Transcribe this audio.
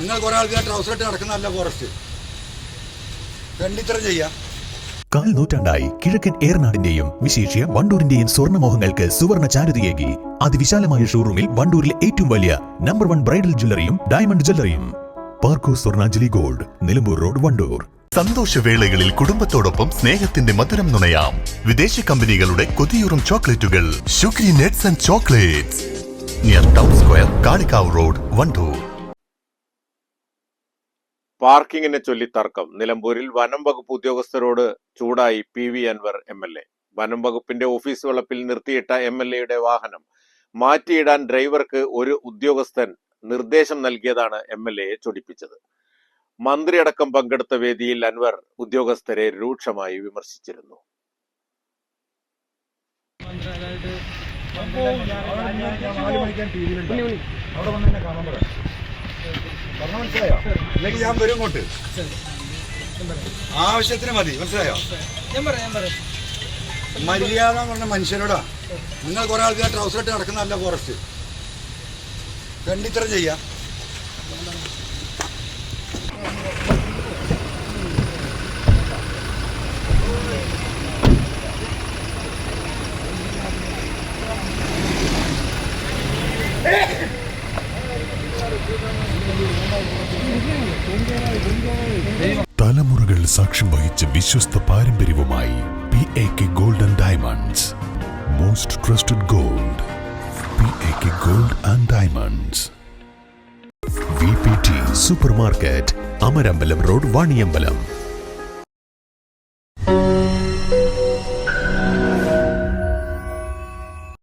നിങ്ങൾ കുറെ ആൾക്കാർ ട്രൗസർ ഇട്ട് നടക്കുന്നതല്ല ഫോറസ്റ്റ് രണ്ടിത്തരം ചെയ്യാം. കാൽ നൂറ്റാണ്ടായി കിഴക്കൻ ഏറനാടിന്റെയും വിശേഷ്യ വണ്ടൂരിന്റെയും സ്വർണമോഹങ്ങൾക്ക് സുവർണ ചാരുതയേകി അതിവിശാലമായ ഷോറൂമിൽ വണ്ടൂരിലെ ഏറ്റവും വലിയ നമ്പർ വൺ ബ്രൈഡൽ ജ്വല്ലറിയും ഡയമണ്ട് ജ്വല്ലറിയും പാർക്കോ സ്വർണാഞ്ജലി ഗോൾഡ് നിലമ്പൂർ റോഡ് വണ്ടൂർ. സന്തോഷവേളകളിൽ കുടുംബത്തോടൊപ്പം സ്നേഹത്തിന്റെ മധുരം നുണയാം. വിദേശ കമ്പനികളുടെ കൊതിയൂറും ചോക്ലേറ്റുകൾ. Sugary nuts and chocolates. Near town square Kalikavu road Wandoor. പാർക്കിങ്ങിനെ ചൊല്ലി തർക്കം. നിലമ്പൂരിൽ വനം വകുപ്പ് ഉദ്യോഗസ്ഥരോട് ചൂടായി P V Anwar M L A. വനം വകുപ്പിന്റെ ഓഫീസ് വളപ്പിൽ നിർത്തിയിട്ട എം എൽ എയുടെ വാഹനം മാറ്റിയിടാൻ ഡ്രൈവർക്ക് ഒരു ഉദ്യോഗസ്ഥൻ നിർദ്ദേശം നൽകിയതാണ് എം എൽ എയെ ചൊടിപ്പിച്ചത്. മന്ത്രിയടക്കം പങ്കെടുത്ത വേദിയിൽ അൻവർ ഉദ്യോഗസ്ഥരെ രൂക്ഷമായി വിമർശിച്ചിരുന്നു. മനസ്സിലായോ? അല്ലെങ്കിൽ ഞാൻ വരും ഇങ്ങോട്ട്. ആവശ്യത്തിന് മതി മനസ്സിലായോ? മര്യാദ എന്ന് പറഞ്ഞ മനുഷ്യരോടാ നിങ്ങൾ കുറെ ആൾക്കാർ ട്രൗസർ ഇട്ട് നടക്കുന്നതല്ല ഫോറസ്റ്റ് കണ്ടിത്ര ചെയ്യാം. തലമുറകൾ സാക്ഷ്യം വഹിച്ച വിശ്വസ്ത പാരമ്പര്യവുമായി P A K golden diamonds most trusted gold P A K gold and diamonds V P T super market Amarambalam road Vaniyambalam